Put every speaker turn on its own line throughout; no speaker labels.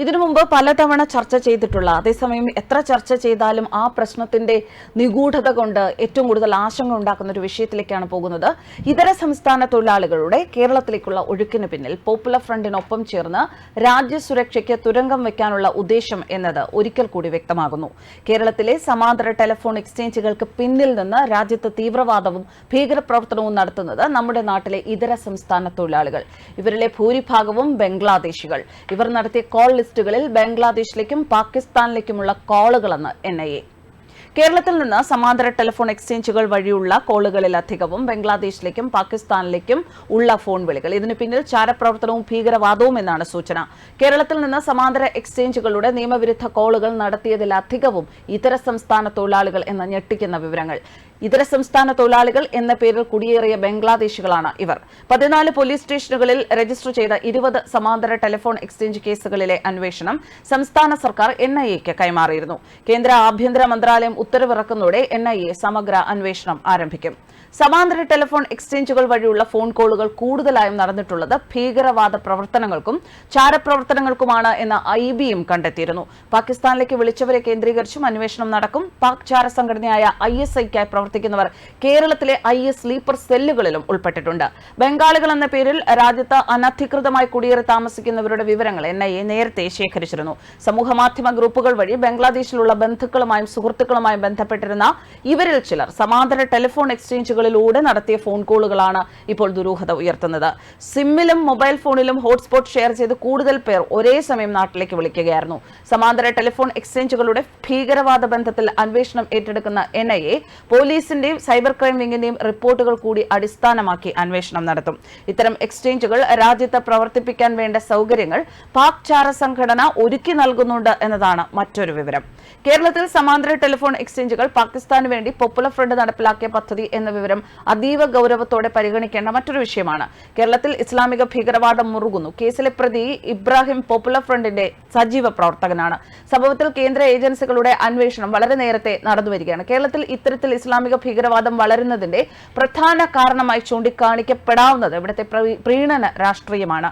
ഇതിനു മുമ്പ് പലതവണ ചർച്ച ചെയ്തിട്ടുള്ള അതേസമയം എത്ര ചർച്ച ചെയ്താലും ആ പ്രശ്നത്തിന്റെ നിഗൂഢത കൊണ്ട് ഏറ്റവും കൂടുതൽ ആശങ്ക ഉണ്ടാക്കുന്ന ഒരു വിഷയത്തിലേക്കാണ് പോകുന്നത്. ഇതര സംസ്ഥാന തൊഴിലാളികളുടെ കേരളത്തിലേക്കുള്ള ഒഴുക്കിന് പിന്നിൽ പോപ്പുലർ ഫ്രണ്ടിനൊപ്പം ചേർന്ന് രാജ്യസുരക്ഷയ്ക്ക് തുരങ്കം വെക്കാനുള്ള ഉദ്ദേശം എന്നത് ഒരിക്കൽ കൂടി വ്യക്തമാകുന്നു. കേരളത്തിലെ സമാന്തര ടെലിഫോൺ എക്സ്ചേഞ്ചുകൾക്ക് പിന്നിൽ നിന്ന് രാജ്യത്ത് തീവ്രവാദവും ഭീകരപ്രവർത്തനവും നടത്തുന്നത് നമ്മുടെ നാട്ടിലെ ഇതര സംസ്ഥാന തൊഴിലാളികൾ. ഇവരിലെ ഭൂരിഭാഗവും ബംഗ്ലാദേശികൾ. ഇവർ നടത്തിയ കോൾ ലിസ്റ്റുകളിൽ ബംഗ്ലാദേശിലേക്കും പാകിസ്ഥാനിലേക്കുമുള്ള കോളുകളെന്ന് എൻ ഐ എ കേരളത്തിൽ നിന്ന് സമാന്തര ടെലിഫോൺ എക്സ്ചേഞ്ചുകൾ വഴിയുള്ള കോളുകളിൽ അധികവും ബംഗ്ലാദേശിലേക്കും പാകിസ്ഥാനിലേക്കും ഉള്ള ഫോൺ വിളികൾ. ഇതിനു പിന്നിൽ ചാരപ്രവർത്തനവും ഭീകരവാദവും എന്നാണ് സൂചന. കേരളത്തിൽ നിന്ന് സമാന്തര എക്സ്ചേഞ്ചുകളുടെ നിയമവിരുദ്ധ കോളുകൾ നടത്തിയതിലധികവും ഇതര സംസ്ഥാന തൊഴിലാളികൾ എന്ന ഞെട്ടിക്കുന്ന വിവരങ്ങൾ. ഇതര സംസ്ഥാന തൊഴിലാളികൾ എന്ന പേരിൽ കുടിയേറിയ ബംഗ്ലാദേശികളാണ് ഇവർ. പതിനാല് പോലീസ് സ്റ്റേഷനുകളിൽ രജിസ്റ്റർ ചെയ്ത ഇരുപത് സമാന്തര ടെലിഫോൺ എക്സ്ചേഞ്ച് കേസുകളിലെ അന്വേഷണം സംസ്ഥാന സർക്കാർ എൻ ഐ കൈമാറിയിരുന്നു. കേന്ദ്ര ആഭ്യന്തര മന്ത്രാലയം ഉത്തരവിറക്കുന്നതോടെ എൻ ഐ എ സമഗ്ര അന്വേഷണം ആരംഭിക്കും. സമാന്തര ടെലിഫോൺ എക്സ്ചേഞ്ചുകൾ വഴിയുള്ള ഫോൺ കോളുകൾ കൂടുതലായും നടന്നിട്ടുള്ളത് ഭീകരവാദ പ്രവർത്തനങ്ങൾക്കും ചാരപ്രവർത്തനങ്ങൾക്കുമാണ് എന്ന് ഐ ബിയും കണ്ടെത്തിയിരുന്നു. പാകിസ്ഥാനിലേക്ക് വിളിച്ചവരെ കേന്ദ്രീകരിച്ചും അന്വേഷണം നടക്കും. പാക് ചാര സംഘടനയായ ഐ എസ് ഐക്കായി പ്രവർത്തിക്കുന്നവർ കേരളത്തിലെ ഐ എസ് സ്ലീപ്പർ സെല്ലുകളിലും ഉൾപ്പെട്ടിട്ടുണ്ട്. ബംഗാളികൾ എന്ന പേരിൽ രാജ്യത്ത് അനധികൃതമായി കുടിയേറി താമസിക്കുന്നവരുടെ വിവരങ്ങൾ എൻ ഐ എ നേരത്തെ ശേഖരിച്ചിരുന്നു. സമൂഹമാധ്യമ ഗ്രൂപ്പുകൾ വഴി ബംഗ്ലാദേശിലുള്ള ബന്ധുക്കളുമായും സുഹൃത്തുക്കളുമായും ബന്ധപ്പെട്ടിരുന്ന ഇവരിൽ ചിലർ സമാന്തര ടെലിഫോൺ എക്സ്ചേഞ്ചുകളിലൂടെ നടത്തിയ ഫോൺ കോളുകളാണ് ഇപ്പോൾ ദുരൂഹത ഉയർത്തുന്നത്. സിമ്മിലും മൊബൈൽ ഫോണിലും ഹോട്ട്സ്പോട്ട് ഷെയർ ചെയ്ത് കൂടുതൽ പേർ ഒരേ സമയം നാട്ടിലേക്ക് വിളിക്കുകയായിരുന്നു. സമാന്തര ടെലിഫോൺ എക്സ്ചേഞ്ചുകളുടെ ഭീകരവാദ ബന്ധത്തിൽ അന്വേഷണം ഏറ്റെടുക്കുന്ന എൻ ഐ എ പോലീസിന്റെയും സൈബർ ക്രൈം വിംഗിന്റെയും റിപ്പോർട്ടുകൾ കൂടി അടിസ്ഥാനമാക്കി അന്വേഷണം നടത്തും. ഇത്തരം എക്സ്ചേഞ്ചുകൾ രാജ്യത്ത് പ്രവർത്തിപ്പിക്കാൻ വേണ്ട സൗകര്യങ്ങൾ പാക് ചാര സംഘടന ഒരുക്കി നൽകുന്നുണ്ട് എന്നതാണ് മറ്റൊരു വിവരം. കേരളത്തിൽ സമാന്തര ടെലിഫോൺ എക്സ്ചേഞ്ചുകൾ പാകിസ്ഥാന് വേണ്ടി പോപ്പുലർ ഫ്രണ്ട് നടപ്പിലാക്കിയ പദ്ധതി എന്ന വിവരം അതീവ ഗൗരവത്തോടെ പരിഗണിക്കേണ്ട മറ്റൊരു വിഷയമാണ്. കേരളത്തിൽ ഇസ്ലാമിക ഭീകരവാദം മുറുകുന്നു. കേസിലെ പ്രതി ഇബ്രാഹിം പോപ്പുലർ ഫ്രണ്ടിന്റെ സജീവ പ്രവർത്തകനാണ്. സംഭവത്തിൽ കേന്ദ്ര ഏജൻസികളുടെ അന്വേഷണം വളരെ നേരത്തെ നടന്നുവരികയാണ്. കേരളത്തിൽ ഇത്തരത്തിൽ ഇസ്ലാമിക ഭീകരവാദം വളരുന്നതിന്റെ പ്രധാന കാരണമായി ചൂണ്ടിക്കാണിക്കപ്പെടാവുന്നത് ഇവിടുത്തെ പ്രീണന രാഷ്ട്രീയമാണ്.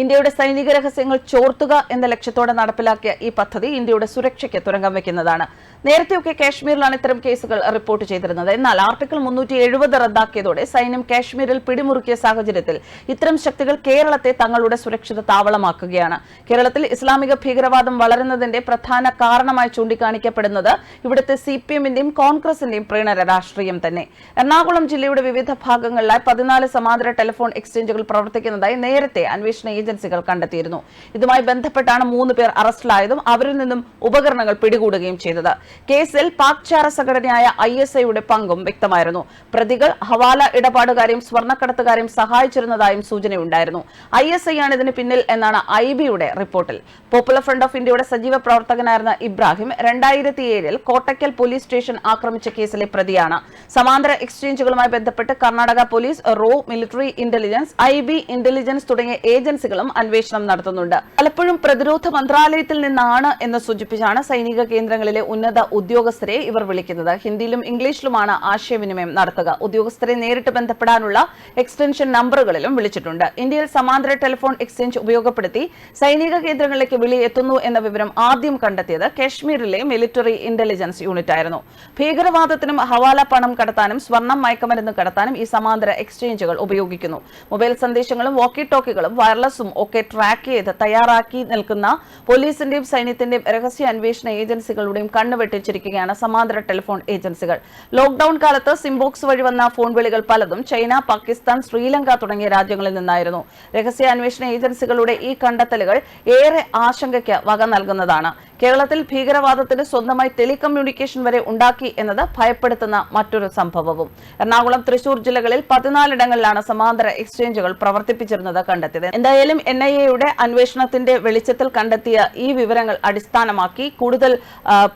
ഇന്ത്യയുടെ സൈനിക രഹസ്യങ്ങൾ ചോർത്തുക എന്ന ലക്ഷ്യത്തോടെ നടപ്പിലാക്കിയ ഈ പദ്ധതി ഇന്ത്യയുടെ സുരക്ഷയ്ക്ക് തുരങ്കം വെക്കുന്നതാണ് നേരത്തെയൊക്കെ കാശ്മീരിലാണ് ഇത്തരം കേസുകൾ റിപ്പോർട്ട് ചെയ്തിരുന്നത്. എന്നാൽ ആർട്ടിക്കിൾ മുന്നൂറ്റി എഴുപത് റദ്ദാക്കിയതോടെ സൈന്യം കാശ്മീരിൽ പിടിമുറുക്കിയ സാഹചര്യത്തിൽ ഇത്തരം ശക്തികൾ കേരളത്തെ തങ്ങളുടെ സുരക്ഷിത താവളമാക്കുകയാണ്. കേരളത്തിൽ ഇസ്ലാമിക ഭീകരവാദം വളരുന്നതിന്റെ പ്രധാന കാരണമായി ചൂണ്ടിക്കാണിക്കപ്പെടുന്നത് ഇവിടുത്തെ സി പി എമ്മിന്റെയും കോൺഗ്രസിന്റെയും പ്രീണര രാഷ്ട്രീയം തന്നെ. എറണാകുളം ജില്ലയുടെ വിവിധ ഭാഗങ്ങളിലായി പതിനാല് സമാന്തര ടെലിഫോൺ എക്സ്ചേഞ്ചുകൾ പ്രവർത്തിക്കുന്നതായി നേരത്തെ അന്വേഷണ ഏജൻസികൾ കണ്ടെത്തിയിരുന്നു. ഇതുമായി ബന്ധപ്പെട്ടാണ് മൂന്ന് പേർ അറസ്റ്റിലായതും അവരിൽ നിന്നും ഉപകരണങ്ങൾ പിടികൂടുകയും ചെയ്തത്. കേസിൽ പാക് ചാര സംഘടനയായ ഐ എസ് ഐയുടെ പങ്കും വ്യക്തമായിരുന്നു. പ്രതികൾ ഹവാല ഇടപാടുകാരെയും സ്വർണക്കടത്തുകാരെയും സഹായിച്ചിരുന്നതായും സൂചനയുണ്ടായിരുന്നു. ഐ എസ് ഐ ആണ് ഇതിന് പിന്നിൽ എന്നാണ് ഐ ബിയുടെ റിപ്പോർട്ടിൽ. പോപ്പുലർ ഫ്രണ്ട് ഓഫ് ഇന്ത്യയുടെ സജീവ പ്രവർത്തകനായിരുന്ന ഇബ്രാഹിം രണ്ടായിരത്തി ഏഴിൽ കോട്ടയ്ക്കൽ പോലീസ് സ്റ്റേഷൻ ആക്രമിച്ച കേസിലെ പ്രതിയാണ്. സമാന്തര എക്സ്ചേഞ്ചുകളുമായി ബന്ധപ്പെട്ട് Karnataka police raw military intelligence I B intelligence തുടങ്ങിയ ഏജൻസികളും അന്വേഷണം നടത്തുന്നുണ്ട്. പലപ്പോഴും പ്രതിരോധ മന്ത്രാലയത്തിൽ നിന്നാണ് എന്ന് സൂചിപ്പിച്ചാണ് സൈനിക കേന്ദ്രങ്ങളിലെ ഉന്നത ഉദ്യോഗസ്ഥരെ ഇവർ വിളിക്കുന്നത്. ഹിന്ദിയിലും ഇംഗ്ലീഷിലുമാണ് ആശയവിനിമയം നടത്തുക. ഉദ്യോഗസ്ഥരെ നേരിട്ട് ബന്ധപ്പെടാനുള്ള എക്സ്റ്റൻഷൻ നമ്പറുകളിലും വിളിച്ചിട്ടുണ്ട്. ഇന്ത്യയിൽ സമാന്തര ടെലിഫോൺ എക്സ്ചേഞ്ച് ഉപയോഗപ്പെടുത്തി സൈനിക കേന്ദ്രങ്ങളിലേക്ക് വിളി എത്തുന്നു എന്ന വിവരം ആദ്യം കണ്ടെത്തിയത് കാശ്മീരിലെ മിലിറ്ററി ഇന്റലിജൻസ് യൂണിറ്റ് ആയിരുന്നു ഭീകരവാദത്തിനും ഹവാല പണം കടത്താനും സ്വർണം മയക്കമരുന്ന് കടത്താനും ഈ സമാന്തര എക്സ്ചേഞ്ചുകൾ ഉപയോഗിക്കുന്നു. മൊബൈൽ സന്ദേശങ്ങളും വോക്കി ടോക്കികളും വയർലെസും ഒക്കെ ട്രാക്ക് ചെയ്ത് തയ്യാറാക്കി നിൽക്കുന്ന പോലീസിന്റെയും സൈന്യത്തിന്റെയും രഹസ്യ അന്വേഷണ ഏജൻസികളുടെയും കണ്ണു വെട്ടിച്ചിരിക്കുകയാണ് സമാന്തര ടെലിഫോൺ ഏജൻസികൾ. ലോക്ഡൌൺ കാലത്ത് സിംബോക്സ് വഴി വന്ന ഫോൺ വിളികൾ പലതും ചൈന പാകിസ്ഥാൻ ശ്രീലങ്ക തുടങ്ങിയ രാജ്യങ്ങളിൽ നിന്നായിരുന്നു. രഹസ്യ അന്വേഷണ ഏജൻസികളുടെ ഈ കണ്ടെത്തലുകൾ ഏറെ ആശങ്കയ്ക്ക് വക നൽകുന്നതാണ്. കേരളത്തിൽ ഭീകരവാദത്തിന് സ്വന്തമായി ടെലികമ്മ്യൂണിക്കേഷൻ വരെ ഉണ്ടാക്കി എന്നത് ഭയപ്പെടുത്തുന്ന മറ്റൊരു സംഭവവും. എറണാകുളം തൃശൂർ ജില്ലകളിൽ പതിനാലിടങ്ങളിലാണ് സമാന്തര എക്സ്ചേഞ്ചുകൾ പ്രവർത്തിപ്പിച്ചിരുന്നത് കണ്ടെത്തിയത്. എന്തായാലും എൻ ഐ എയുടെ അന്വേഷണത്തിന്റെ വെളിച്ചത്തിൽ കണ്ടെത്തിയ ഈ വിവരങ്ങൾ അടിസ്ഥാനമാക്കി കൂടുതൽ ആ,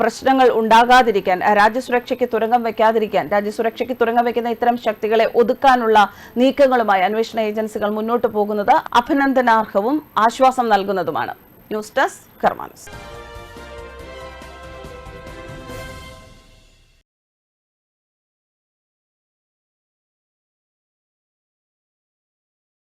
ഉണ്ടാകാതിരിക്കാൻ രാജ്യസുരക്ഷയ്ക്ക് തുരങ്കം വയ്ക്കാതിരിക്കാൻ രാജ്യസുരക്ഷയ്ക്ക് തുരങ്കം വയ്ക്കുന്ന ഇത്തരം ശക്തികളെ ഒതുക്കാനുള്ള നീക്കങ്ങളുമായി അന്വേഷണ ഏജൻസികൾ മുന്നോട്ട് പോകുന്നത് അഭിനന്ദനാർഹവും ആശ്വാസം നൽകുന്നതുമാണ്. News desk കർമാനസ്.